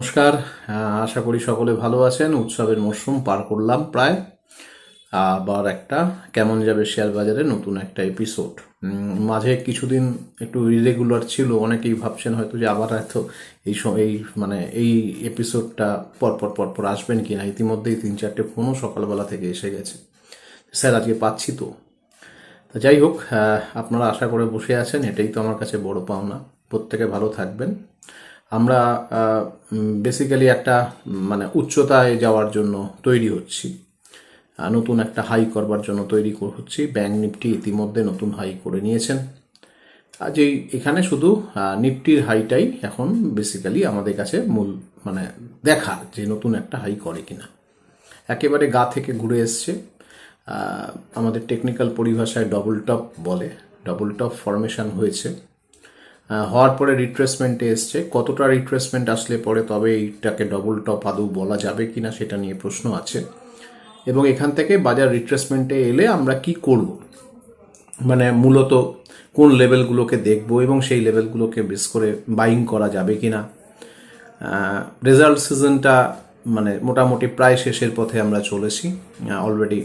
নমস্কার আশা করি সকলে ভালো আছেন। উৎসবের মরশুম পার করলাম প্রায়। আবার একটা কেমন যাবে শেয়ার বাজারে নতুন একটা এপিসোড মাঝে কিছুদিন একটু ইরেগুলার ছিল, অনেকেই ভাবছেন হয়তো যে আবার হয়তো এই এই মানে এই এপিসোডটা পরপর পরপর আসবেন কি না ইতিমধ্যেই তিন চারটে ফোনও সকালবেলা থেকে এসে গেছে। স্যার, আজকে পাচ্ছি তো। যাই হোক আপনারা আশা করে বসে আছেন, এটাই তো আমার কাছে বড় পাওনা। প্রত্যেকে ভালো থাকবেন। আমরা বেসিক্যালি একটা মানে উচ্চতায় যাওয়ার জন্য তৈরি হচ্ছি। নতুন একটা হাই করবার জন্য তৈরি হচ্ছি। ব্যাংক নিফটি ইতিমধ্যে নতুন হাই করে নিয়েছেন। এই এখানে শুধু নিফটির হাইটাই এখন বেসিক্যালি আমাদের কাছে মূল মানে দেখা যে নতুন একটা হাই করে কিনা। একেবারে গা থেকে ঘুরে এসছে। আমাদের টেকনিক্যাল পরিভাষায় ডবল টপ বলে। ডবল টপ ফরমেশন হয়েছে। হওয়ার পরে রিট্রেসমেন্টে এসছে। কতটা রিট্রেসমেন্ট আসলে পরে তবে এইটাকে ডবল টপ আদৌ বলা যাবে কি না সেটা নিয়ে প্রশ্ন আছে। এবং এখান থেকে বাজার রিট্রেসমেন্টে এলে আমরা কি করব? মানে মূলত কোন লেভেলগুলোকে দেখব এবং সেই লেভেলগুলোকে বেস করে বাইং করা যাবে কি না রেজাল্ট সিজনটা মানে মোটামুটি প্রায় শেষের পথে আমরা চলেছি। অলরেডি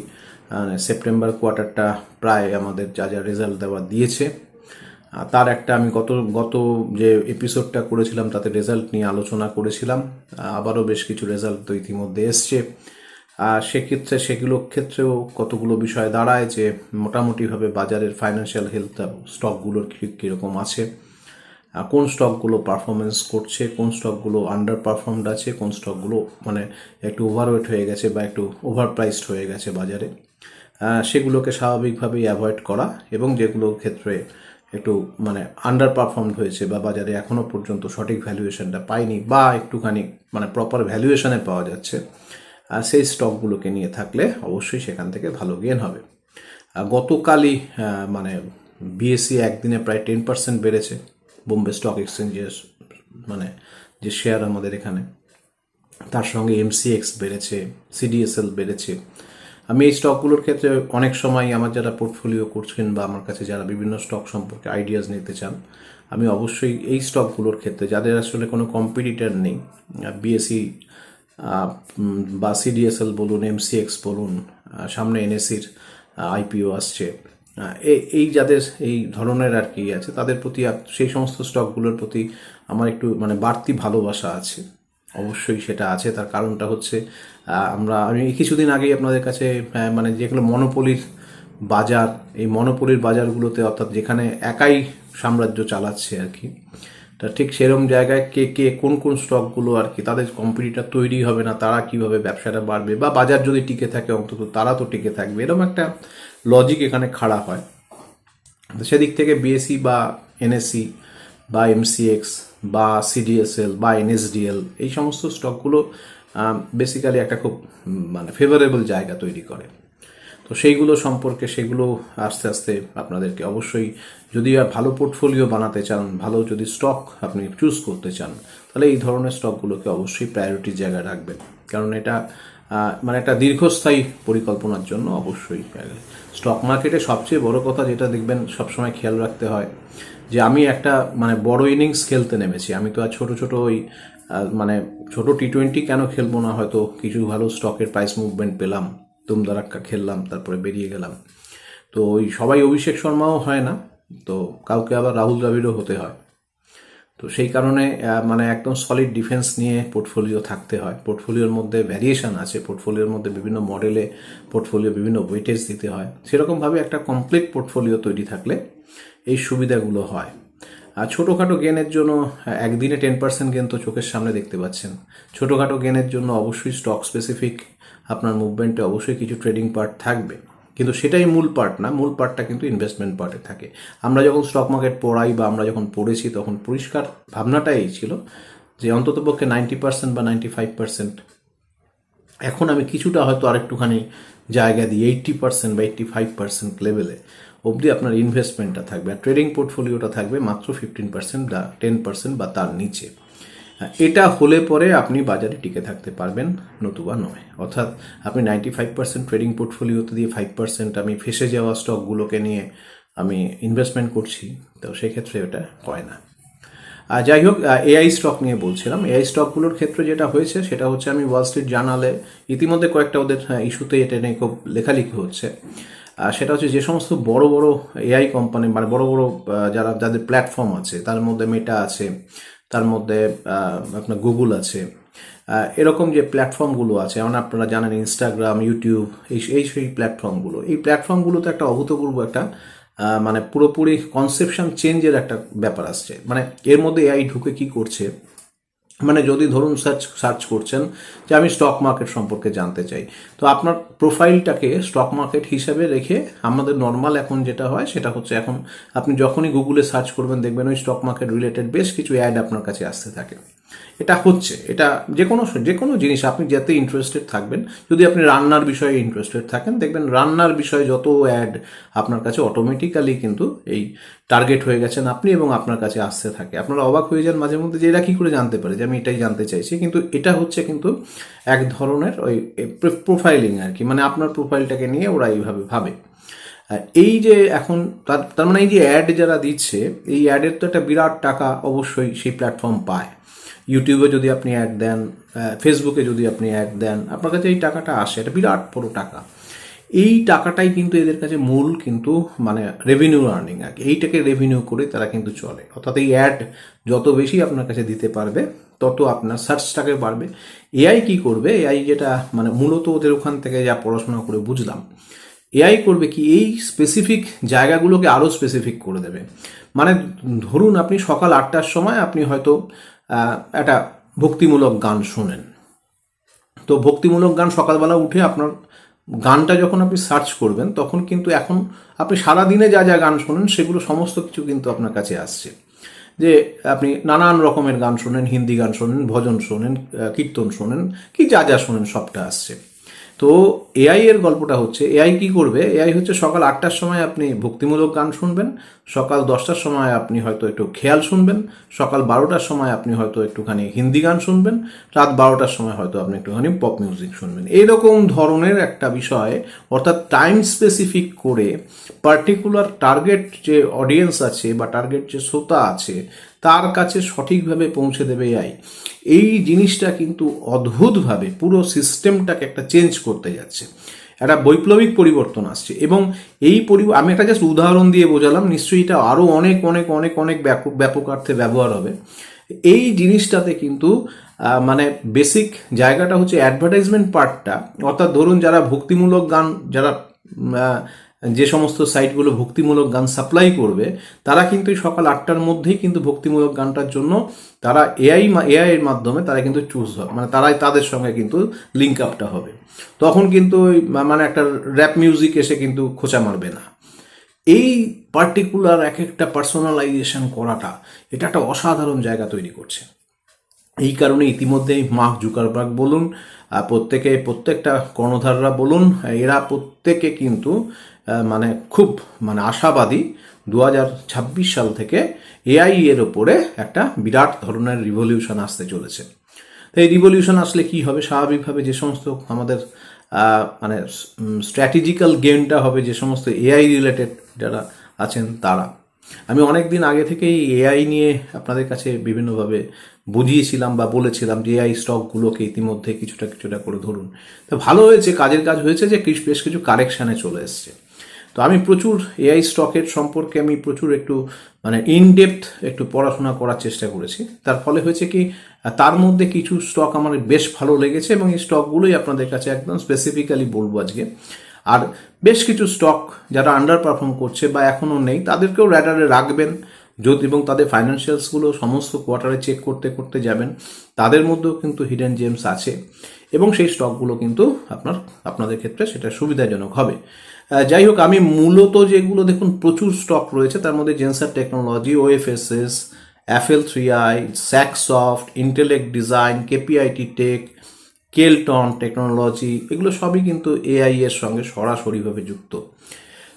সেপ্টেম্বর কোয়ার্টারটা প্রায় আমাদের যা যা রেজাল্ট দেওয়া দিয়েছে। তার একটা আমি গত গত যে এপিসোডটা করেছিলাম, তাতে রেজাল্ট নিয়ে আলোচনা করেছিলাম। আবারও বেশ কিছু রেজাল্ট তো ইতিমধ্যে এসছে। সেক্ষেত্রে সেগুলো ক্ষেত্রেও কতগুলো বিষয় দাঁড়ায় যে মোটামুটিভাবে বাজারের ফাইন্যান্সিয়াল হেলথ স্টকগুলোর কীরকম আছে? কোন স্টকগুলো পারফরমেন্স করছে? কোন স্টকগুলো আন্ডার পারফর্মড আছে? কোন স্টকগুলো মানে একটু ওভারওয়েট হয়ে গেছে বা একটু ওভার প্রাইসড হয়ে গেছে বাজারে? সেগুলোকে স্বাভাবিকভাবেই অ্যাভয়েড করা এবং যেগুলো ক্ষেত্রে একটু মানে আন্ডার পারফর্মড হয়েছে বা বাজারে এখনও পর্যন্ত সঠিক ভ্যালুয়েশনটা পায়নি বা একটুখানি মানে প্রপার ভ্যালুয়েশনে পাওয়া যাচ্ছে আর সেই স্টকগুলোকে নিয়ে থাকলে অবশ্যই সেখান থেকে ভালো গেন হবে। গতকালই মানে বিএসসি একদিনে প্রায় টেন পার্সেন্ট বেড়েছে, বোম্বে স্টক এক্সচেঞ্জের মানে যে শেয়ার আমাদের এখানে, তার সঙ্গে এমসিএক্স বেড়েছে সিডিএসএল বেড়েছে আমি এই স্টকগুলোর ক্ষেত্রে অনেক সময় আমার যারা পোর্টফোলিও করছেন বা আমার কাছে যারা বিভিন্ন স্টক সম্পর্কে আইডিয়াস নিতে চান, আমি অবশ্যই এই স্টকগুলোর ক্ষেত্রে, যাদের আসলে কোনো কম্পিটিটার নেই বিএসসি বা সিডিএসএল বলুন এমসিএক্স বলুন সামনে এনএসির আইপিও আসছে এই যাদের এই ধরনের আর কি আছে, তাদের প্রতি সেই সমস্ত স্টকগুলোর প্রতি আমার একটু মানে বাড়তি ভালোবাসা আছে। অবশ্যই সেটা আছে। তার কারণটা হচ্ছে আমরা, আমি কিছুদিন আগেই আপনাদের কাছে মানে যেগুলো মনোপলির বাজার, এই মনোপলির বাজারগুলোতে অর্থাৎ যেখানে একাই সাম্রাজ্য চালাচ্ছে আর কি, তা ঠিক সেরকম জায়গায় কে কে, কোন কোন স্টকগুলো আর কি, তাদের কম্পিটিটার তৈরি হবে না, তারা কীভাবে ব্যবসাটা বাড়বে, বা বাজার যদি টিকে থাকে অন্তত, তারা তো টিকে থাকবে এরকম একটা লজিক এখানে খাড়া হয়। সেদিক থেকে বিএসসি বা এনএসসি বা এমসিএক্স বা সিডিএসএল বা এনএসডিএল এই সমস্ত স্টকগুলো বেসিক্যালি একটা খুব মানে ফেভারেবল জায়গা তৈরি করে। তো সেইগুলো সম্পর্কে সেগুলো আস্তে আস্তে আপনাদেরকে অবশ্যই যদি ভালো পোর্টফোলিও বানাতে চান, ভালো যদি স্টক আপনি চুজ করতে চান, তাহলে এই ধরনের স্টকগুলোকে অবশ্যই প্রায়োরিটির জায়গায় রাখবেন। কারণ এটা মানে একটা দীর্ঘস্থায়ী পরিকল্পনার জন্য অবশ্যই স্টক মার্কেটে সবচেয়ে বড় কথা যেটা দেখবেন সবসময় খেয়াল রাখতে হয় যে আমি একটা মানে বড় ইনিংস খেলতে নেমেছি। আমি তো আর ছোট ছোট ওই মানে ছোট টি টোয়েন্টি কেন খেলব না? হয়তো কিছু ভালো স্টকের প্রাইস মুভমেন্ট পেলাম তুমদারাক্কা খেললাম, তারপরে বেরিয়ে গেলাম। তো ওই সবাই অভিষেক শর্মাও হয় না, তো কাউকে আবার রাহুল দ্রাবিড়ও হতে হয়। তো সেই কারণে মানে একদম সলিড ডিফেন্স নিয়ে পোর্টফোলিও থাকতে হয়। পোর্টফোলিওর মধ্যে ভ্যারিয়েশন আছে পোর্টফোলিওর মধ্যে বিভিন্ন মডেলে পোর্টফোলিও বিভিন্ন ওয়েটেজ দিতে হয়। সেরকমভাবে একটা কমপ্লিট পোর্টফোলিও তৈরি থাকলে এই সুবিধাগুলো হয়। আর ছোটোখাটো গেনের জন্য একদিনে টেন পার্সেন্ট গেন তো চোখের সামনে দেখতে পাচ্ছেন। ছোটোখাটো গেনের জন্য অবশ্যই স্টক স্পেসিফিক আপনার মুভমেন্টে অবশ্যই কিছু ট্রেডিং পার্ট থাকবে। কিন্তু সেটাই মূল পার্ট না, মূল পার্টটা কিন্তু ইনভেস্টমেন্ট পার্টে থাকে। আমরা যখন স্টক মার্কেট পড়াই বা আমরা যখন পড়েছি, তখন পরিষ্কার ভাবনাটা এই ছিল যে অন্ততপক্ষে নাইনটি পার্সেন্ট বা নাইনটি ফাইভ পার্সেন্ট এখন আমি কিছুটা হয়তো আরেকটুখানি জায়গা দিই এইট্টি পার্সেন্ট বা এইট্টি ফাইভ পার্সেন্ট লেভেলে অবধি আপনার ইনভেস্টমেন্টটা থাকবে। আর ট্রেডিং পোর্টফোলিওটা থাকবে মাত্র ফিফটিন পার্সেন্ট বা টেন পার্সেন্ট বা তার নিচে। এটা হলে পরে আপনি বাজারে টিকে থাকতে পারবেন নতুবা নয়। অর্থাৎ আপনি নাইনটি ফাইভ পার্সেন্ট ট্রেডিং পোর্টফোলিওতে দিয়ে ফাইভ পার্সেন্ট আমি ফেসে যাওয়া স্টকগুলোকে নিয়ে আমি ইনভেস্টমেন্ট করছি, তো সেক্ষেত্রে এটা হয় না। আর যাই হোক এআই স্টক নিয়ে বলছিলাম। এআই স্টকগুলোর ক্ষেত্রে যেটা হয়েছে, সেটা হচ্ছে আমি ওয়াল স্ট্রিট জার্নালে ইতিমধ্যে কয়েকটা ওদের ইস্যুতে এটা নিয়ে খুব লেখালেখি হচ্ছে। সেটা হচ্ছে যে সমস্ত বড় বড় এআই কোম্পানি মানে বড় বড় যারা, যাদের প্ল্যাটফর্ম আছে, তার মধ্যে মেটা আছে, তার মধ্যে আপনার গুগল আছে এরকম যে প্ল্যাটফর্মগুলো আছে, যেমন আপনারা জানেন ইনস্টাগ্রাম ইউটিউব এই এই সেই প্ল্যাটফর্মগুলো এই প্ল্যাটফর্মগুলোতে একটা অভূতপূর্ব একটা মানে পুরোপুরি কনসেপশন চেঞ্জের একটা ব্যাপার আসছে। মানে এর মধ্যে এআই ঢুকে কি করছে? মানে যদি ধরুন সার্চ সার্চ করছেন যে আমি স্টক মার্কেট সম্পর্কে জানতে চাই, তো আপনার প্রোফাইলটাকে স্টক মার্কেট হিসাবে রেখে আমাদের নর্মাল এখন যেটা হয় সেটা হচ্ছে এখন আপনি যখনই গুগলে সার্চ করবেন দেখবেন ওই স্টক মার্কেট রিলেটেড বেশ কিছু অ্যাড আপনার কাছে আসতে থাকে। এটা হচ্ছে, এটা যে কোনো যে কোনো জিনিস আপনি যাতে ইন্টারেস্টেড থাকবেন, যদি আপনি রান্নার বিষয়ে ইন্টারেস্টেড থাকেন, দেখবেন রান্নার বিষয়ে যত অ্যাড আপনার কাছে অটোমেটিক্যালি কিন্তু এই টার্গেট হয়ে গেছেন আপনি এবং আপনার কাছে আসতে থাকে। আপনারা অবাক হয়ে যান মাঝে মধ্যে যে এরা কী করে জানতে পারে যে আমি এটাই জানতে চাইছি, কিন্তু এটা হচ্ছে কিন্তু এক ধরনের ওই প্রোফাইলিং আর কি মানে আপনার প্রোফাইলটাকে নিয়ে ওরা এইভাবে ভাবে। এই যে এখন তার তার মানে এই যে অ্যাড যারা দিচ্ছে, এই অ্যাডের তো একটা বিরাট টাকা অবশ্যই সেই প্ল্যাটফর্ম পায়। ইউটিউবে যদি আপনি অ্যাড দেন ফেসবুকে যদি আপনি অ্যাড দেন, আপনার কাছে এই টাকাটা আসে, এটা বিরাট বড় টাকা। এই টাকাটাই কিন্তু এদের কাছে মূল কিন্তু মানে রেভিনিউ আর্নিং আর এইটাকে রেভিনিউ করে তারা কিন্তু চলে। অর্থাৎ এই অ্যাড যত বেশি আপনার কাছে দিতে পারবে, তত আপনার সার্চটাকে বাড়বে। এআই কি করবে? এআই যেটা মানে মূলত ওদের ওখান থেকে যা পড়াশোনা করে বুঝলাম। এআই করবে কি? এই স্পেসিফিক জায়গাগুলোকে আরও স্পেসিফিক করে দেবে। মানে ধরুন আপনি সকাল আটটার সময় আপনি হয়তো একটা ভক্তিমূলক গান শোনেন। তো ভক্তিমূলক গান সকালবেলা উঠে আপনার গানটা যখন আপনি সার্চ করবেন, তখন কিন্তু এখন আপনি সারা দিনে যা যা গান শোনেন, সেগুলো সমস্ত কিছু কিন্তু আপনার কাছে আসছে। যে আপনি নানান রকমের গান শোনেন, হিন্দি গান শোনেন, ভজন শোনেন কীর্তন শোনেন, কি যা যা শোনেন সবটা আসছে। তো এআই এর গল্পটা হচ্ছে এআই কি করবে? এআই হচ্ছে সকাল আটটার সময় আপনি ভক্তিমূলক গান শুনবেন সকাল দশটার সময় আপনি হয়তো একটু খেয়াল শুনবেন, সকাল বারোটার সময় আপনি হয়তো একটুখানি হিন্দি গান শুনবেন, রাত বারোটার সময় হয়তো আপনি একটুখানি পপ মিউজিক শুনবেন। এইরকম ধরনের একটা বিষয়, অর্থাৎ টাইম স্পেসিফিক করে পার্টিকুলার টার্গেট যে অডিয়েন্স আছে বা টার্গেট যে শ্রোতা আছে, তার কাছে সঠিকভাবে পৌঁছে দেবে এআই এই জিনিসটা কিন্তু অদ্ভুতভাবে পুরো সিস্টেমটাকে একটা চেঞ্জ করতে যাচ্ছে। একটা বৈপ্লবিক পরিবর্তন আসছে। এবং এই পরি আমি একটা জাস্ট উদাহরণ দিয়ে বোঝালাম, নিশ্চয়ই এটা আরও অনেক অনেক অনেক অনেক ব্যাপক ব্যাপকার্থে ব্যবহার হবে। এই জিনিসটাতে কিন্তু মানে বেসিক জায়গাটা হচ্ছে অ্যাডভার্টাইজমেন্ট পার্টটা অর্থাৎ ধরুন যারা ভক্তিমূলক গান, যারা যে সমস্ত সাইটগুলো ভক্তিমূলক গান সাপ্লাই করবে, তারা কিন্তু সকাল আটটার মধ্যেই কিন্তু ভক্তিমূলক গানটার জন্য তারা এআই এআই এর মাধ্যমে তারা কিন্তু চুজ হবে মানে তারাই তাদের সঙ্গে কিন্তু লিঙ্ক আপটা হবে। তখন কিন্তু মানে একটা র্যাপ মিউজিক এসে কিন্তু খোঁচা মারবে না। এই পার্টিকুলার এক একটা পার্সোনালাইজেশন করাটা, এটা একটা অসাধারণ জায়গা তৈরি করছে। এই কারণে ইতিমধ্যেই মার্ক জুকারবার্গ বলুন প্রত্যেকে প্রত্যেকটা কর্ণধাররা বলুন, এরা প্রত্যেকে কিন্তু মানে খুব মানে আশাবাদী দু হাজার ছাব্বিশ সাল থেকে এআই এর ওপরে একটা বিরাট ধরনের রিভলিউশন আসতে চলেছে। তো এই রিভলিউশন আসলে কি হবে? স্বাভাবিকভাবে যে সমস্ত আমাদের মানে স্ট্র্যাটেজিক্যাল গেমটা হবে, যে সমস্ত এআই রিলেটেড যারা আছেন তারা। আমি অনেক দিন আগে থেকেই এআই নিয়ে আপনাদের কাছে বিভিন্নভাবে বুঝিয়েছিলাম বা বলেছিলাম যে এআই স্টকগুলোকে ইতিমধ্যে কিছুটা কিছুটা করে ধরুন। তো ভালো হয়েছে, কাজের কাজ হয়েছে যে বেশ কিছু কারেকশানে চলে এসছে। তো আমি প্রচুর এআই স্টকের সম্পর্কে আমি প্রচুর একটু মানে ইনডেপথ একটু পড়াশোনা করার চেষ্টা করেছি। তার ফলে হয়েছে কি, তার মধ্যে কিছু স্টক আমার বেশ ভালো লেগেছে এবং এই স্টকগুলোই আপনাদের কাছে একদম স্পেসিফিক্যালি বলব আজকে। আর বেশ কিছু স্টক যারা আন্ডার পারফর্ম করছে বা এখনও নেই, তাদেরকেও র্যাডারে রাখবেন। যদি এবং তাদের ফাইন্যান্সিয়ালসগুলো সমস্ত কোয়ার্টারে চেক করতে করতে যাবেন। তাদের মধ্যেও কিন্তু হিডেন জেমস আছে। এবং সেই স্টকগুলো কিন্তু আপনার, আপনাদের ক্ষেত্রে সেটা সুবিধাজনক হবে। যাই হোক, আমি মূলত যেগুলো দেখুন, প্রচুর স্টক রয়েছে। তার মধ্যে জেন্সার টেকনোলজি ও F OFSS Affle three I Saksoft Intellect Design KPIT tech Kelton technology এগুলো সবই কিন্তু এআই এর সঙ্গে সরাসরিভাবে যুক্ত।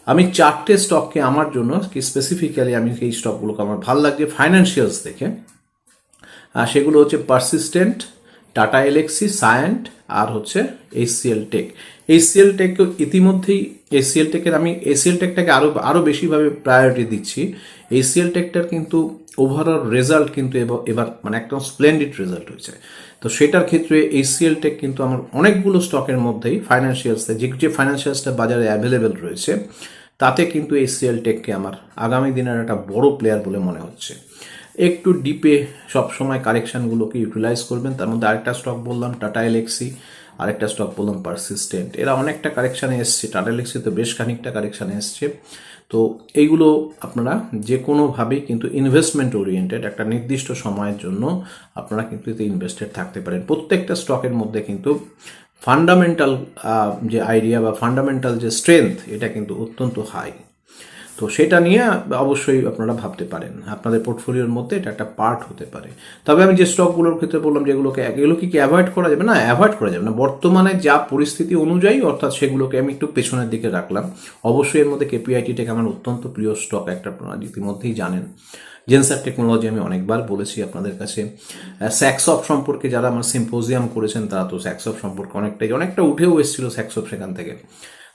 আমি চারটে স্টককে আমার জন্য, কি স্পেসিফিক্যালি আমি এই স্টকগুলোকে আমার ভালো লাগছে ফাইন্যান্সিয়ালস দেখে। আর সেগুলো হচ্ছে পারসিস্টেন্ট টাটা এলেক্সি সায়েন্ট আর হচ্ছে এইচসিএল টেক এইচসিএল টেক ইতিমধ্যেই এসিএল টেকের আমি এসিএল টেকটাকে আরও আরও বেশিভাবে প্রায়োরিটি দিচ্ছি। এইচসিএল টেকটার কিন্তু ওভারঅল রেজাল্ট কিন্তু এবার মানে একদম স্প্লেন্ডিড রেজাল্ট হয়েছে। তো সেটার ক্ষেত্রে এইচসিএল টেক কিন্তু আমার অনেকগুলো স্টকের মধ্যেই ফাইন্যান্সিয়ালসে যে যে ফাইন্যান্সিয়ালসটা বাজারে অ্যাভেলেবেল রয়েছে, তাতে কিন্তু এইচসিএল টেককে আমার আগামী দিনের একটা বড় প্লেয়ার বলে মনে হচ্ছে। একটু ডিপে সবসময় কারেকশানগুলোকে ইউটিলাইজ করবেন। তার মধ্যে আরেকটা স্টক বললাম টাটা এলেক্সি আরেকটা স্টক বললাম পারসিস্টেন্ট এরা অনেকটা কারেকশানে এসছে। টাটা এলেক্সি তো বেশ খানিকটা কারেকশানে এসছে। তো এইগুলো আপনারা যে কোনোভাবেই কিন্তু ইনভেস্টমেন্ট ওরিয়েন্টেড একটা নির্দিষ্ট সময়ের জন্য আপনারা কিন্তু এতে ইনভেস্টেড থাকতে পারেন। প্রত্যেকটা স্টকের মধ্যে কিন্তু ফান্ডামেন্টাল যে আইডিয়া বা ফান্ডামেন্টাল যে স্ট্রেংথ এটা কিন্তু অত্যন্ত হাই তো সেটা নিয়ে অবশ্যই আপনারা ভাবতে পারেন। আপনাদের পোর্টফোলিওর মধ্যে এটা একটা পার্ট হতে পারে। তবে আমি যে স্টকগুলোর ক্ষেত্রে বললাম, যেগুলোকে এগুলো কি অ্যাভয়েড করা যাবে? না অ্যাভয়েড করা যাবে না। বর্তমানে যা পরিস্থিতি অনুযায়ী, অর্থাৎ সেগুলোকে আমি একটু পেছনের দিকে রাখলাম, অবশ্যই এর মধ্যে কেপিআইটি টেক আমার অত্যন্ত প্রিয় স্টক একটা, আপনারা ইতিমধ্যেই জানেন। জেন্সার টেকনোলজি আমি অনেকবার বলেছি আপনাদের কাছে। স্যাক্সঅপ সম্পর্কে যারা আমার সিম্পোজিয়াম করেছেন, তারা তো স্যাক্সঅপ সম্পর্কে অনেকটাই, অনেকটা উঠেও এসেছিল স্যাক্সঅপ সেখান থেকে।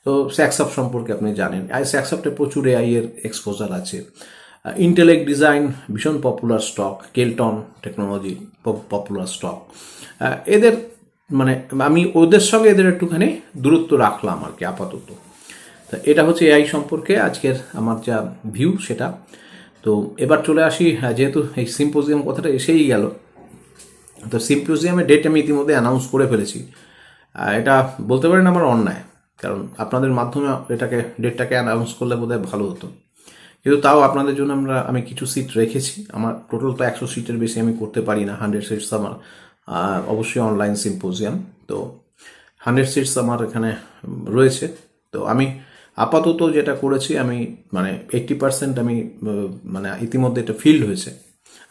তো স্যাক্সঅপ সম্পর্কে আপনি জানেন। আই স্যাক্সঅপটে প্রচুর এআই এর এক্সপোজার আছে। ইন্টেলেক্ট ডিজাইন ভীষণ popular stock Kelton technology popular stock এদের মানে আমি ওদের সঙ্গে এদের একটুখানি দূরত্ব রাখলাম আর কি আপাতত। তো এটা হচ্ছে এআই সম্পর্কে আজকের আমার যা ভিউ সেটা। তো এবার চলে আসি যেহেতু এই সিম্পোজিয়াম কথাটা এসেই গেল। তো সিম্পোজিয়ামের ডেট আমি ইতিমধ্যে অ্যানাউন্স করে ফেলেছি। এটা বলতে পারেন আমার অন্যায়। কারণ আপনাদের মাধ্যমে এটাকে ডেটটাকে অ্যানাউন্স করলে বোধহয় ভালো হতো। কিন্তু তাও আপনাদের জন্য আমরা, আমি কিছু সিট রেখেছি। আমার টোটাল তো একশো সিটের বেশি আমি করতে পারি না হান্ড্রেড সিটস আমার অবশ্যই অনলাইন সিম্পোজিয়াম তো হান্ড্রেড সিটস আমার এখানে রয়েছে। তো আমি আপাতত যেটা করেছি, আমি মানে এইট্টি পার্সেন্ট আমি মানে ইতিমধ্যে এটা ফিল্ড হয়েছে।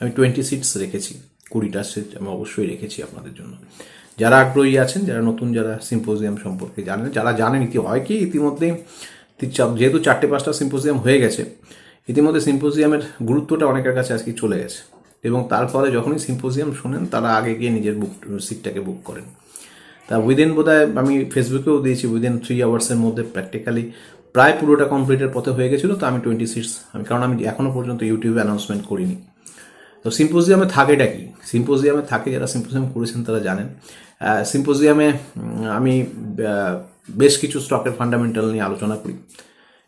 আমি টোয়েন্টি সিটস রেখেছি, কুড়িটা সিট আমি অবশ্যই রেখেছি আপনাদের জন্য। যারা আগ্রহী আছেন, যারা নতুন, যারা সিম্পোজিয়াম সম্পর্কে জানেন, যারা জানেন ইতি হয় কি, ইতিমধ্যে যেহেতু চারটে, পাঁচটা সিম্পোজিয়াম হয়ে গেছে, ইতিমধ্যে সিম্পোজিয়ামের গুরুত্বটা অনেকের কাছে আজকে চলে গেছে। এবং তার ফলে যখনই সিম্পোজিয়াম শোনেন, তারা আগে গিয়ে নিজের বুক সিটটাকে বুক করেন। তা উইদিন বোধহয় আমি ফেসবুকেও দিয়েছি উইদিন থ্রি আওয়ার্সের মধ্যে প্র্যাকটিক্যালি প্রায় পুরোটা কমপ্লিটের পথে হয়ে গেছিল, তো আমি টোয়েন্টি সিক্স আমি কারণ আমি এখনও পর্যন্ত ইউটিউবে অ্যানাউন্সমেন্ট করিনি। তো সিম্পোজিয়ামে থাকেটা কি? সিম্পোজিয়ামে থাকে যারা সিম্পোজিয়াম করেছেন তারা জানেন। সিম্পোজিয়ামে আমি বেশ কিছু স্টকের ফান্ডামেন্টাল নিয়ে আলোচনা করি।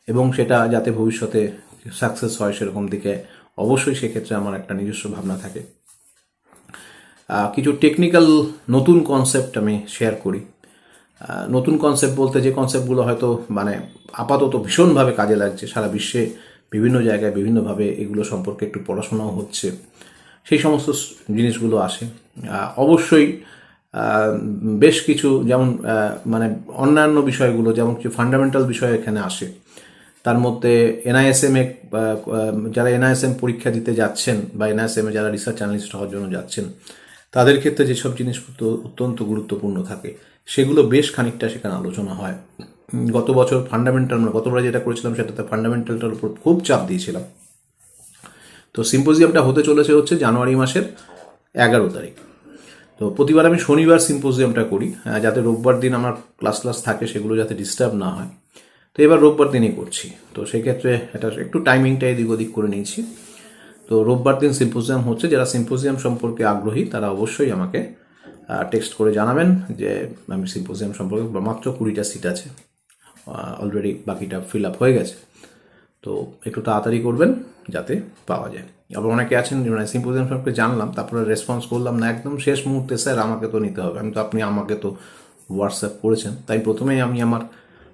এবং সেটা যাতে ভবিষ্যতে সাকসেস হয় সেরকম দিকে অবশ্যই সেক্ষেত্রে আমার একটা নিজস্ব ভাবনা থাকে। কিছু টেকনিক্যাল নতুন কনসেপ্ট আমি শেয়ার করি। নতুন কনসেপ্ট বলতে যে কনসেপ্টগুলো হয়তো মানে আপাতত ভীষণভাবে কাজে লাগছে, সারা বিশ্বে বিভিন্ন জায়গায় বিভিন্নভাবে এগুলো সম্পর্কে একটু পড়াশোনাও হচ্ছে। সেই সমস্ত জিনিসগুলো আসে। অবশ্যই বেশ কিছু যেমন মানে অন্যান্য বিষয়গুলো, যেমন কিছু ফান্ডামেন্টাল বিষয় এখানে আসে। তার মধ্যে এনআইএসএম এ যারা এনআইএসএম পরীক্ষা দিতে যাচ্ছেন বা এনআইএসএম এ যারা রিসার্চ অ্যানালিস্ট হওয়ার জন্য যাচ্ছেন, তাদের ক্ষেত্রে যেসব জিনিসপত্র অত্যন্ত গুরুত্বপূর্ণ থাকে, সেগুলো বেশ খানিকটা সেখানে আলোচনা হয়। গত বছর ফান্ডামেন্টাল মানে গতবার যেটা করেছিলাম সেটাতে ফান্ডামেন্টালটার উপর খুব চাপ দিয়েছিলাম। তো সিম্পোজিয়ামটা হতে চলেছে হচ্ছে জানুয়ারি মাসের এগারো তারিখ। তো প্রতিবার আমি শনিবার সিম্পোজিয়ামটা করি যাতে রোববার দিন আমার ক্লাস ক্লাস থাকে সেগুলো যাতে ডিস্টার্ব না হয়। তো এবার রোববার দিনই করছি। তো সেক্ষেত্রে এটা একটু টাইমিংটা এদিক ওদিক করে নিয়েছি। তো রোববার দিন সিম্পোজিয়াম হচ্ছে, যারা সিম্পোজিয়াম সম্পর্কে আগ্রহী তারা অবশ্যই আমাকে টেক্সট করে জানাবেন যে আমি সিম্পোজিয়াম সম্পর্কে মাত্র কুড়িটা সিট আছে। অলরেডি বাকিটা ফিল আপ হয়ে গেছে। তো একটু তাড়াতাড়ি করবেন যাতে পাওয়া যায়। আবার অনেকে আছেন মানে সিম্পোজিয়াম সম্পর্কে জানলাম, তারপরে রেসপন্স করলাম না, একদম শেষ মুহূর্তে, স্যার, আমাকে তো নিতে হবে। আমি তো, আপনি আমাকে তো হোয়াটসঅ্যাপ করেছেন। তাই প্রথমেই আমি আমার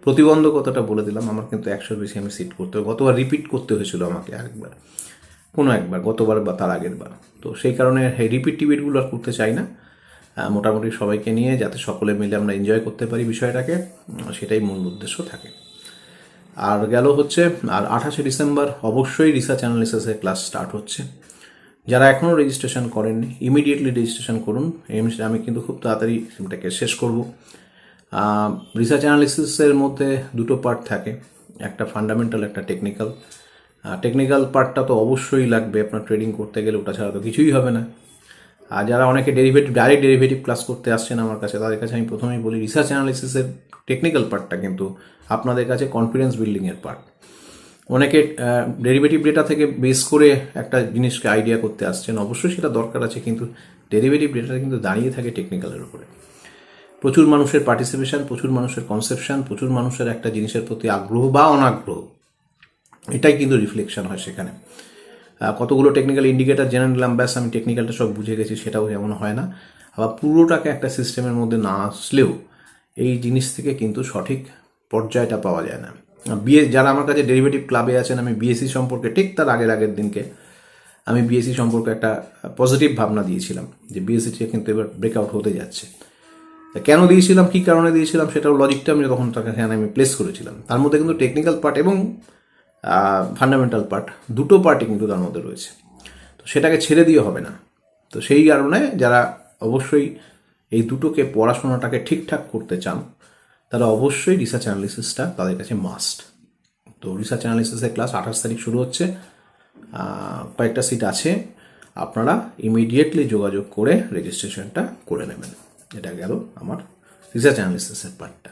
প্রতিবন্ধকতাটা বলে দিলাম। আমার কিন্তু একশোর বেশি আমি সিট করতে গতবার রিপিট করতে হয়েছিল আমাকে আরেকবার। কোনো একবার, গতবার বা তার আগের বার। তো সেই কারণে রিপিট টিপিটগুলো আর করতে চাই না। মোটামুটি সবাইকে নিয়ে যাতে সকলে মিলে আমরা এনজয় করতে পারি বিষয়টাকে সেটাই মূল উদ্দেশ্য থাকে। আর গেল হচ্ছে, আর আঠাশে ডিসেম্বর অবশ্যই রিসার্চ অ্যানালিসিসের ক্লাস স্টার্ট হচ্ছে। যারা এখনও রেজিস্ট্রেশন করেননি ইমিডিয়েটলি রেজিস্ট্রেশন করুন। আমি কিন্তু খুব তাড়াতাড়ি এটাকে শেষ করব। রিসার্চ অ্যানালিসিসের মধ্যে দুটো পার্ট থাকে। একটা ফান্ডামেন্টাল একটা টেকনিক্যাল টেকনিক্যাল পার্টটা তো অবশ্যই লাগবে। আপনার ট্রেডিং করতে গেলে ওটা ছাড়া তো কিছুই হবে না। আর যারা অনেকে ডেরিভেটিভ ডাইরেক্ট ডেরিভেটিভ ক্লাস করতে আসছেন আমার কাছে, তাদের কাছে আমি প্রথমেই বলি রিসার্চ অ্যানালিসিসের টেকনিক্যাল পার্টটা কিন্তু আপনাদের কাছে কনফিডেন্স বিল্ডিংয়ের পার্ট অনেকে ডেরিভেটিভ ডেটা থেকে বেস করে একটা জিনিসকে আইডিয়া করতে আসছেন, অবশ্যই সেটা দরকার আছে, কিন্তু ডেরিভেটিভ ডেটাটা কিন্তু দাঁড়িয়ে থাকে টেকনিক্যালের উপরে। প্রচুর মানুষের পার্টিসিপেশন প্রচুর মানুষের কনসেপশন প্রচুর মানুষের একটা জিনিসের প্রতি আগ্রহ বা অনাগ্রহ, এটাই কিন্তু রিফ্লেকশন হয় সেখানে। কতগুলো টেকনিক্যাল ইন্ডিকেটার জেনে নিলাম, ব্যাস আমি টেকনিক্যালটা সব বুঝে গেছি, সেটাও যেমন হয় না। আবার পুরোটাকে একটা সিস্টেমের মধ্যে না আসলেও এই জিনিস থেকে কিন্তু সঠিক পর্যায়টা পাওয়া যায় না। বিএস যারা আমার কাছে ডেরিভেটিভ ক্লাবে আছেন, আমি বিএসসি সম্পর্কে ঠিক তার আগের আগের দিনকে আমি বিএসসি সম্পর্কে একটা পজিটিভ ভাবনা দিয়েছিলাম যে বিএসসিটা কিন্তু এবার ব্রেকআউট হতে যাচ্ছে। কেন দিয়েছিলাম, কী কারণে দিয়েছিলাম, সেটাও লজিকটা আমি তখন তাকে আমি প্লেস করেছিলাম। তার মধ্যে কিন্তু টেকনিক্যাল পার্ট এবং ফান্ডামেন্টাল পার্ট দুটো পার্টই কিন্তু তার মধ্যে রয়েছে। তো সেটাকে ছেড়ে দিয়ে হবে না। তো সেই কারণে যারা অবশ্যই এই দুটোকে পড়াশোনাটাকে ঠিকঠাক করতে চান, তারা অবশ্যই রিসার্চ অ্যানালিসিসটা তাদের কাছে মাস্ট তো রিসার্চ অ্যানালিসিসের ক্লাস আঠাশ তারিখ শুরু হচ্ছে। কয়েকটা সিট আছে। আপনারা ইমিডিয়েটলি যোগাযোগ করে রেজিস্ট্রেশনটা করে নেবেন। এটা গেল আমার রিসার্চ অ্যানালিসিসের পার্টটা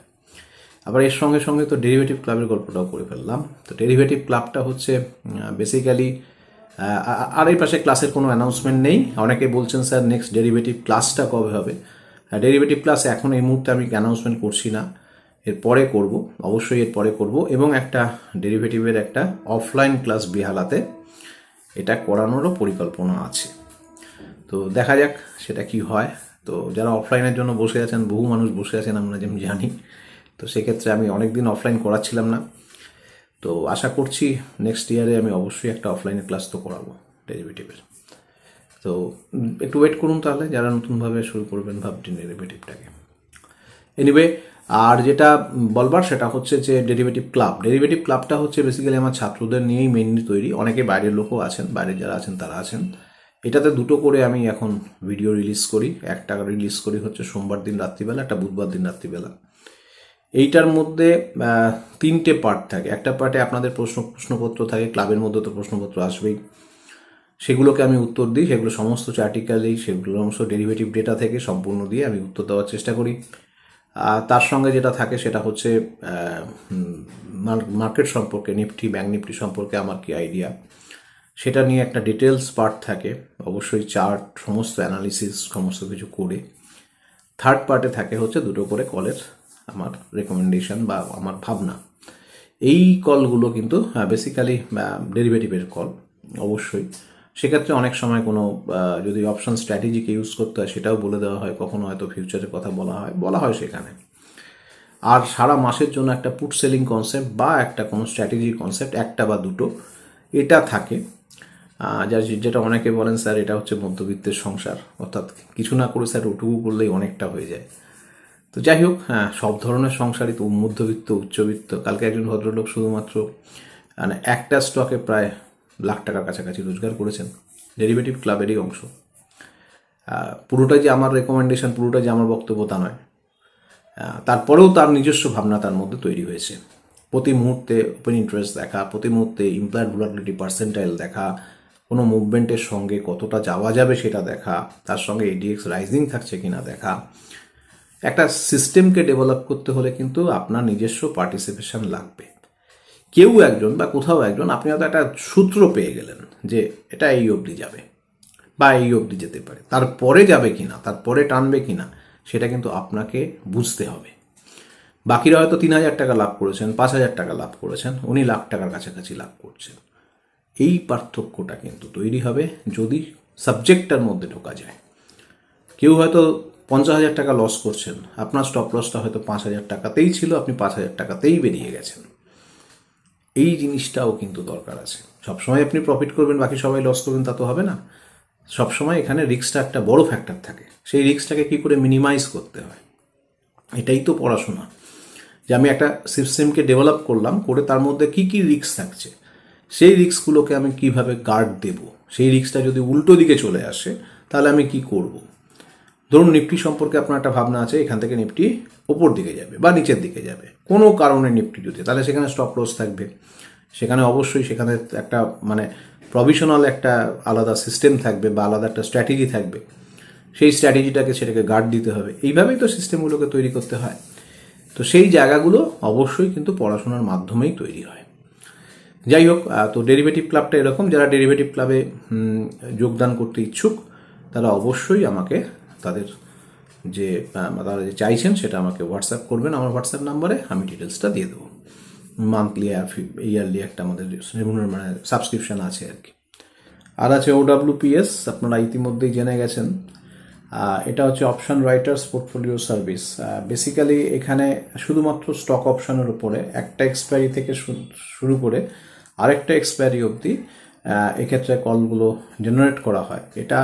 আবার এর সঙ্গে সঙ্গে তো ডেরিভেটিভ ক্লাবের গল্পটাও করে ফেললাম। তো ডেরিভেটিভ ক্লাবটা হচ্ছে বেসিক্যালি আর এই পাশে ক্লাসের কোনো অ্যানাউন্সমেন্ট নেই। অনেকে বলছেন, স্যার নেক্সট ডেরিভেটিভ ক্লাসটা কবে হবে? ডেরিভেটিভ ক্লাস এখন এই মুহূর্তে আমি অ্যানাউন্সমেন্ট করছি না। এর পরে করব, অবশ্যই এর পরে করব। এবং একটা ডেরিভেটিভের একটা অফলাইন ক্লাস বেহালাতে এটা করানোরও পরিকল্পনা আছে। তো দেখা যাক সেটা কি হয়। তো যারা অফলাইনের জন্য বসে আছেন, বহু মানুষ বসে আছেন, আমরা যেমন জানি। তো সেক্ষেত্রে আমি অনেক দিন অফলাইন করাচ্ছিলাম না। তো আশা করছি নেক্সট ইয়ারে আমি অবশ্যই একটা অফলাইনে ক্লাস তো করাবো ডেরিভেটিভের তো একটু ওয়েট করুন তাহলে, যারা নতুনভাবে শুরু করবেন ভাবছেন ডেরিভেটিভটাকে এনিওয়ে আর যেটা বলবার সেটা হচ্ছে যে ডেরিভেটিভ ক্লাব ডেরিভেটিভ ক্লাবটা হচ্ছে বেসিক্যালি আমার ছাত্রদের নিয়েই মেনলি তৈরি। অনেকে বাইরের লোকও আছেন, বাইরে যারা আছেন তারা আছেন। এটাতে দুটো করে আমি এখন ভিডিও রিলিজ করি। একটা রিলিজ করি হচ্ছে সোমবার দিন রাত্রিবেলা, একটা বুধবার দিন রাত্রিবেলা। এইটার মধ্যে তিনটে পার্ট থাকে। একটা পার্টে আপনাদের প্রশ্ন, প্রশ্নপত্র থাকে, ক্লাবের মধ্যে তো প্রশ্নপত্র আসবেই। সেগুলোকে আমি উত্তর দিই, সেগুলো সমস্ত চার্টিক্যালেই সেগুলো সমস্ত ডেরিভেটিভ ডেটা থেকে সম্পূর্ণ দিয়ে আমি উত্তর দেওয়ার চেষ্টা করি। আর তার সঙ্গে যেটা থাকে সেটা হচ্ছে মার্কেট সম্পর্কে নিফটি ব্যাঙ্ক নিফটি সম্পর্কে আমার কি আইডিয়া সেটা নিয়ে একটা ডিটেলস পার্ট থাকে, অবশ্যই চার্ট সমস্ত অ্যানালিসিস সমস্ত কিছু করে। থার্ড পার্টে থাকে হচ্ছে দুটো করে কলের আমার রেকমেন্ডেশন বা আমার ভাবনা। এই কলগুলো কিন্তু বেসিক্যালি ডেরিভেটিভের কল, অবশ্যই। সেক্ষেত্রে অনেক সময় কোনো যদি অপশন স্ট্র্যাটেজিকে ইউজ করতে হয়, সেটাও বলে দেওয়া হয়। কখনো হয়তো ফিউচারের কথা বলা হয় বলা হয় সেখানে। আর সারা মাসের জন্য একটা পুট সেলিং কনসেপ্ট বা একটা কোনো স্ট্র্যাটেজি কনসেপ্ট একটা বা দুটো, এটা থাকে। যার যেটা অনেকে বলেন, স্যার, এটা হচ্ছে মধ্যবিত্তের সংসার। অর্থাৎ কিছু না করে, স্যার, ওটুকু করলেই অনেকটা হয়ে যায়। তো যাই হোক হ্যাঁ সব ধরনের সংসারই তো মধ্যবিত্ত, উচ্চবিত্ত, কালকে একজন ভদ্রলোক শুধুমাত্র মানে একটা স্টকে প্রায় লাখ টাকার কাছাকাছি রোজগার করেছেন ডেরিভেটিভ ক্লাবেরই অংশ। পুরোটা যে আমার রেকমেন্ডেশন পুরোটা যে আমার বক্তব্য তা নয়। তারপরেও তার নিজস্ব ভাবনা তার মধ্যে তৈরি হয়েছে। প্রতি মুহূর্তে ওপেন ইন্টারেস্ট দেখা, প্রতি মুহূর্তে ইমপ্লয়েড ভুলাবিলিটি পার্সেন্টাইল দেখা, কোনো মুভমেন্টের সঙ্গে কতটা যাওয়া যাবে সেটা দেখা, তার সঙ্গে এডিএক্স রাইজিং থাকছে কিনা দেখা একটা সিস্টেমকে ডেভেলপ করতে হলে কিন্তু আপনার নিজস্ব পার্টিসিপেশন লাগবে। কেউ একজন বা কোথাও একজন, আপনি হয়তো একটা সূত্র পেয়ে গেলেন যে এটা এই অবধি যাবে বা এই অবধি যেতে পারে। তারপরে যাবে কি না তারপরে টানবে কিনা, সেটা কিন্তু আপনাকে বুঝতে হবে। বাকিরা হয়তো তিন হাজার টাকা লাভ করেছেন, পাঁচ হাজার টাকা লাভ করেছেন, উনি লাখ টাকার কাছাকাছি লাভ করছেন। এই পার্থক্যটা কিন্তু তৈরি হবে যদি সাবজেক্টটার মধ্যে ঢোকা যায়। কেউ হয়তো পঞ্চাশ হাজার টাকা লস করছেন। আপনার স্টপ লসটা হয়তো পাঁচ হাজার টাকাতেই ছিল, আপনি পাঁচ হাজার টাকাতেই বেরিয়ে গেছেন। এই জিনিসটাও কিন্তু দরকার আছে। সবসময় আপনি প্রফিট করবেন, বাকি সবাই লস করবেন, তা তো হবে না। সবসময় এখানে রিক্সটা একটা বড় ফ্যাক্টর থাকে। সেই রিস্কটাকে কী করে মিনিমাইজ করতে হয়? এটাই তো পড়াশোনা। যে আমি একটা সিস্টেমকে ডেভেলপ করলাম, করে তার মধ্যে কি কি রিস্ক থাকছে? সেই রিস্কগুলোকে আমি কীভাবে গার্ড দেব? সেই রিস্কটা যদি উল্টো দিকে চলে আসে, তাহলে আমি কি করব? ধরুন নিফটি সম্পর্কে আপনার একটা ভাবনা আছে, এখান থেকে নিফটি ওপর দিকে যাবে বা নিচের দিকে যাবে। কোনো কারণে নিফটি যদি, তাহলে সেখানে স্টপ লস থাকবে। সেখানে অবশ্যই সেখানে একটা মানে প্রভিশনাল একটা আলাদা সিস্টেম থাকবে বা আলাদা একটা স্ট্র্যাটেজি থাকবে। সেই স্ট্র্যাটেজিটাকে সেটাকে গার্ড দিতে হবে। এইভাবেই তো সিস্টেমগুলোকে তৈরি করতে হয়। তো সেই জায়গাগুলো অবশ্যই কিন্তু পড়াশোনার মাধ্যমেই তৈরি হয়। যাই হোক তো ডেরিভেটিভ ক্লাবটা এরকম। যারা ডেরিভেটিভ ক্লাবে যোগদান করতে ইচ্ছুক, তারা অবশ্যই আমাকে তাদের যে তারা যে চাইছেন সেটা আমাকে হোয়াটসঅ্যাপ করবেন। আমার হোয়াটসঅ্যাপ নাম্বারে আমি ডিটেলসটা দিয়ে দেবো। মান্থলি ইয়ারলি একটা আমাদের রেমুনার মানে সাবস্ক্রিপশন আছে আর কি। আর আছে ওডাব্লিউপিএস আপনারা ইতিমধ্যেই জেনে গেছেন। এটা হচ্ছে option writers portfolio service basically এখানে শুধুমাত্র স্টক অপশনের উপরে একটা এক্সপায়ারি থেকে শুরু করে আরেকটা এক্সপায়ারি অবধি এক্ষেত্রে কলগুলো জেনারেট করা হয়। এটা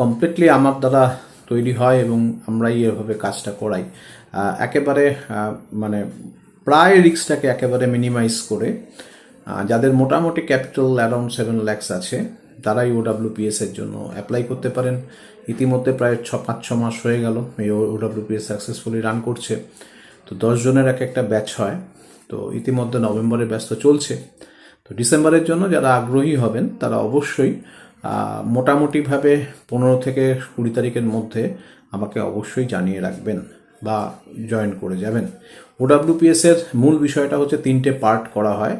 কমপ্লিটলি আমার দ্বারা তৈরি হয় এবং আমরাই এভাবে কাজটা করাই। একেবারে মানে প্রায় রিস্কটাকে একেবারে মিনিমাইজ করে যাদের মোটামুটি ক্যাপিটাল অ্যারাউন্ড সেভেন ল্যাক্স আছে, তারাই ওডাব্লিউপিএস এর জন্য অ্যাপ্লাই করতে পারেন। ইতিমধ্যে প্রায় ছ, পাঁচ, ছ মাস হয়ে গেল, এই ওডাব্লিউপিএস সাকসেসফুলি রান করছে। তো দশজনের এক একটা ব্যাচ হয়, তো ইতিমধ্যে নভেম্বরের ব্যস্ত চলছে। তো ডিসেম্বরের জন্য যারা আগ্রহী হবেন, তারা অবশ্যই মোটামুটিভাবে পনেরো থেকে কুড়ি তারিখের মধ্যে আমাকে অবশ্যই জানিয়ে রাখবেন বা জয়েন করে যাবেন। ওডাব্লিউপিএস এর মূল বিষয়টা হচ্ছে তিনটে পার্ট করা হয়।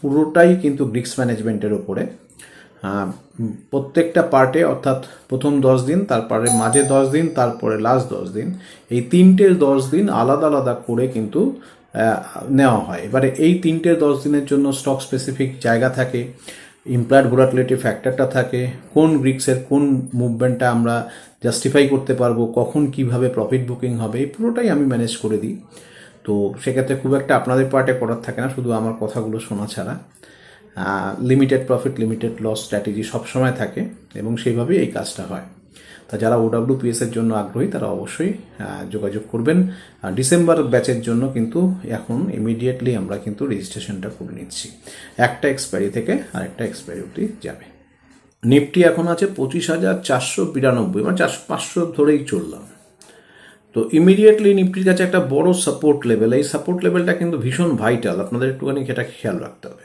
পুরোটাই কিন্তু গ্রিক্স ম্যানেজমেন্টের ওপরে। প্রত্যেকটা পার্টে অর্থাৎ প্রথম দশ দিন, তারপরে মাঝে দশ দিন, তারপরে লাস্ট দশ দিন, এই তিনটের দশ দিন আলাদা আলাদা করে কিন্তু নেওয়া হয়। এবারে এই তিনটের দশ দিনের জন্য স্টক স্পেসিফিক জায়গা থাকে। ইমপ্লয়েড ভোলাটিলিটি ফ্যাক্টরটা থাকে, কোন রিক্সের কোন মুভমেন্টটা আমরা জাস্টিফাই করতে পারব, কখন কীভাবে প্রফিট বুকিং হবে, এই পুরোটাই আমি ম্যানেজ করে দিই। তো সেক্ষেত্রে খুব একটা আপনাদের পার্টে করার থাকে না, শুধু আমার কথাগুলো শোনা ছাড়া। Limited profit limited loss strategy সবসময় থাকে এবং সেইভাবেই এই কাজটা হয়। তা যারা ওডাব্লিউপিএস এর জন্য আগ্রহী, তারা অবশ্যই যোগাযোগ করবেন। ডিসেম্বর ব্যাচের জন্য কিন্তু এখন ইমিডিয়েটলি আমরা কিন্তু রেজিস্ট্রেশনটা করে নিচ্ছি। একটা এক্সপায়ারি থেকে আরেকটা এক্সপায়ারি অবধি যাবে। নিফটি এখন আছে পঁচিশ হাজার চারশো বিরানব্বই মানে চারশো, পাঁচশো ধরেই চললাম। তো ইমিডিয়েটলি নিফটির কাছে একটা বড় সাপোর্ট লেভেল এই সাপোর্ট লেভেলটা কিন্তু ভীষণ ভাইটাল আপনাদের একটুখানি এটা খেয়াল রাখতে হবে।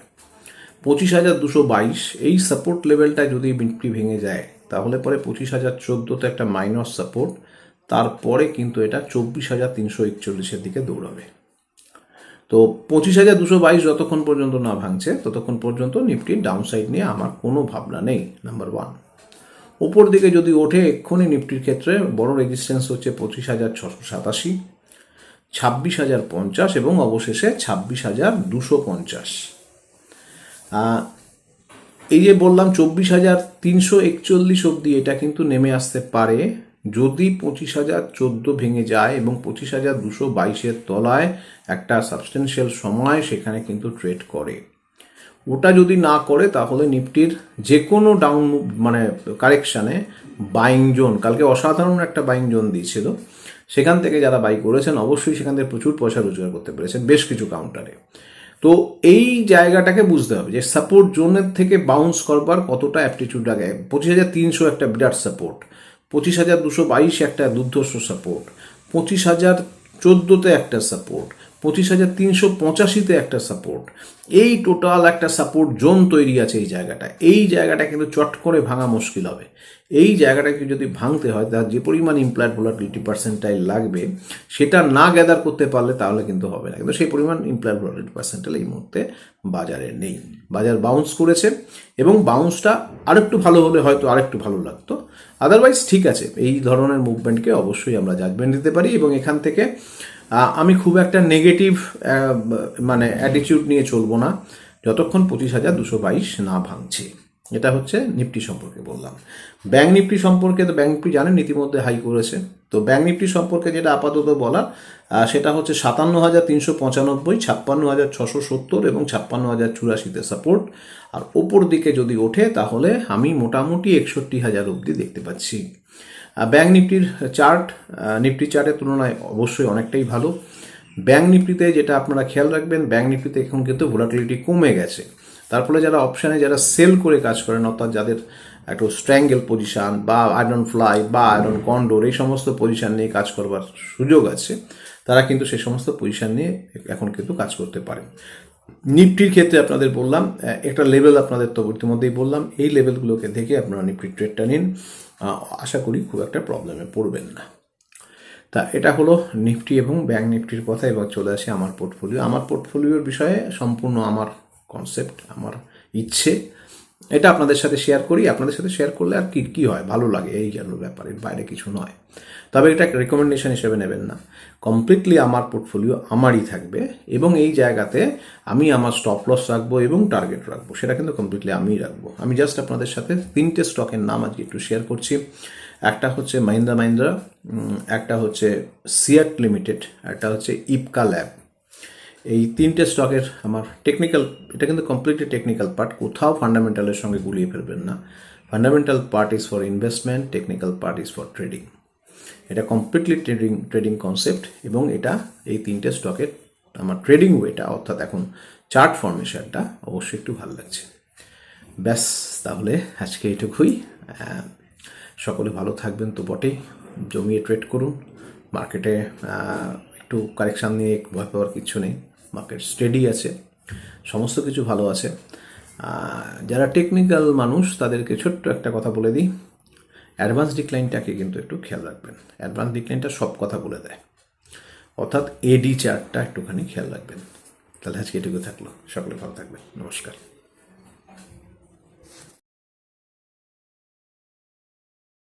পঁচিশ হাজার দুশো বাইশ, এই সাপোর্ট লেভেলটা যদি নিফটি ভেঙে যায় তাহলে পরে পঁচিশ হাজার চোদ্দোতে একটা মাইনস সাপোর্ট তারপরে কিন্তু এটা চব্বিশ হাজার তিনশো একচল্লিশের দিকে দৌড়াবে। তো পঁচিশ হাজার দুশো বাইশ যতক্ষণ পর্যন্ত না ভাঙছে, ততক্ষণ পর্যন্ত নিফটির ডাউন সাইড নিয়ে আমার কোনো ভাবনা নেই নাম্বার ওয়ান ওপর দিকে যদি ওঠে, এক্ষুনি নিফটির ক্ষেত্রে বড় রেজিস্ট্যান্স হচ্ছে পঁচিশ হাজার ছশো সাতাশি, ছাব্বিশ হাজার পঞ্চাশ এবং অবশেষে ছাব্বিশ হাজার দুশো পঞ্চাশ। এই যে বললাম চব্বিশ হাজার তিনশো একচল্লিশ অবধি, এটা কিন্তু নেমে আসতে পারে। যদি পঁচিশ হাজার চোদ্দ ভেঙে যায় এবং পঁচিশ হাজার দুশো বাইশের তলায় একটা সাবস্টেন্সিয়াল সময় সেখানে কিন্তু ট্রেড করে। ওটা যদি না করে, তাহলে নিফটির যে কোনো ডাউন মানে কারেকশানে বাইং জোন কালকে অসাধারণ একটা বাইং জোন দিয়েছিল। সেখান থেকে যারা বাই করেছেন, অবশ্যই সেখান থেকে প্রচুর পয়সা রোজগার করতে পেরেছেন, বেশ কিছু কাউন্টারে তো এই জায়গাটাকে বুঝতে হবে যে সাপোর্ট জোনের থেকে বাউন্স করবার কতটা অ্যাপটিচিউড লাগে। পঁচিশ হাজার তিনশো একটা বিরাট সাপোর্ট পঁচিশ হাজার দুশো বাইশ একটা দুর্ধর্ষ সাপোর্ট পঁচিশ হাজার চোদ্দোতে একটা সাপোর্ট পঁচিশ হাজার তিনশো পঁচাশিতে একটা সাপোর্ট এই টোটাল একটা সাপোর্ট জোন তৈরি আছে এই জায়গাটা এই জায়গাটা কিন্তু চট করে ভাঙা মুশকিল হবে। এই জায়গাটাকে যদি ভাঙতে হয়, তার যে পরিমাণ ইমপ্লয়েড ভোলাটিলিটি পার্সেন্টাইল লাগবে, সেটা না গ্যাদার করতে পারলে তাহলে কিন্তু হবে না। কিন্তু সেই পরিমাণ ইমপ্লয়েড ভোলাটিলিটি পার্সেন্টাইল এই মুহূর্তে বাজারে নেই। বাজার বাউন্স করেছে এবং বাউন্সটা আরেকটু ভালো হলে হয়তো আরেকটু ভালো লাগতো। আদারওয়াইজ ঠিক আছে, এই ধরনের মুভমেন্টকে অবশ্যই আমরা জাজমেন্ট দিতে পারি এবং এখান থেকে আমি খুব একটা নেগেটিভ মানে অ্যাটিটিউড নিয়ে চলবো না। যতক্ষণ পঁচিশ হাজার দুশো বাইশ না ভাঙছে। এটা হচ্ছে নিফটি সম্পর্কে বললাম। ব্যাংক নিফটি সম্পর্কে তো ব্যাংক নিফটি জানেন, ইতিমধ্যে হাই করেছে। তো ব্যাংক নিফটি সম্পর্কে যেটা আপাতত বলার সেটা হচ্ছে সাতান্ন হাজার তিনশো পঁচানব্বই ছাপ্পান্ন হাজার ছশো সত্তর এবং ছাপ্পান্ন হাজার চুরাশিতে সাপোর্ট। আর ওপর দিকে যদি ওঠে, তাহলে আমি মোটামুটি একষট্টি হাজার অবধি দেখতে পাচ্ছি। ব্যাংক নিফটির চার্ট নিফটি চার্টের তুলনায় অবশ্যই অনেকটাই ভালো। ব্যাংক নিফটিতে যেটা আপনারা খেয়াল রাখবেন, ব্যাংক নিফটিতে এখন কিন্তু ভোলাটিলিটি কমে গেছে। তার ফলে যারা অপশানে যারা সেল করে কাজ করেন, অর্থাৎ যাদের একটু স্ট্র্যাঙ্গেল পজিশান বা আয়রন ফ্লাই বা আয়রন কন্ডোর এই সমস্ত পজিশান নিয়ে কাজ করবার সুযোগ আছে, তারা কিন্তু সেই সমস্ত পজিশান নিয়ে এখন কিন্তু কাজ করতে পারেন। নিফটির ক্ষেত্রে আপনাদের বললাম একটা লেভেল আপনাদের তো ইতিমধ্যেই বললাম, এই লেভেলগুলোকে দেখে আপনারা নিফটির ট্রেডটা নিন। আশা করি খুব একটা প্রবলেমে পড়বেন না। তা এটা হলো নিফটি এবং ব্যাংক নিফটির কথা, এবার চলে আসে আমার পোর্টফোলিও আমার পোর্টফোলিওর বিষয়ে সম্পূর্ণ আমার কনসেপ্ট আমার ইচ্ছে, এটা আপনাদের সাথে শেয়ার করি। আপনাদের সাথে শেয়ার করলে আর কি কি হয়? ভালো লাগে এই গেল ব্যাপার, এর বাইরে কিছু নয়। তবে এটা রেকমেন্ডেশন হিসেবে নেবেন না। কমপ্লিটলি আমার পোর্টফোলিও আমারই থাকবে এবং এই জায়গাতে আমি আমার স্টপ লস রাখব এবং টার্গেট রাখব। সেটা কিন্তু কমপ্লিটলি আমিই রাখব। আমি জাস্ট আপনাদের সাথে তিনটে স্টকের নাম আজকে একটু শেয়ার করছি। একটা হচ্ছে মাহিন্দ্রা মাহিন্দ্রা একটা হচ্ছে সিয়াট লিমিটেড একটা হচ্ছে ইপকা ল্যাব এই তিনটে স্টকের আমার টেকনিক্যাল এটা কিন্তু কমপ্লিটলি টেকনিক্যাল পার্ট কোথাও ফান্ডামেন্টালের সঙ্গে গুলিয়ে ফেলবেন না। Fundamental part is for investment technical part is for trading এটা কমপ্লিটলি ট্রেডিং ট্রেডিং কনসেপ্ট এবং এটা এই তিনটে স্টকের আমার ট্রেডিং ওয়েটা অর্থাৎ এখন চার্ট ফর্মেশনটা অবশ্যই একটু ভালো লাগছে। ব্যাস তাহলে আজকে এইটুকুই। আহ, সকলে ভালো থাকবেন তো বটেই। জমিয়ে ট্রেড করুন। মার্কেটে একটু কারেকশান নিয়ে ভয় পাওয়ার কিছু নেই। মার্কেট স্টেডি আছে, সমস্ত কিছু ভালো আছে। যারা টেকনিক্যাল মানুষ, তাদেরকে ছোট্ট একটা কথা বলে দিই অ্যাডভান্স ডিক্লাইনটাকে কিন্তু একটু খেয়াল রাখবেন। অ্যাডভান্স ডিক্লাইনটা সব কথা বলে দেয়। অর্থাৎ এডি চারটা একটুখানি খেয়াল রাখবেন। তাহলে আজকে এটুকু থাকল। সকলে ভালো থাকবেন। নমস্কার।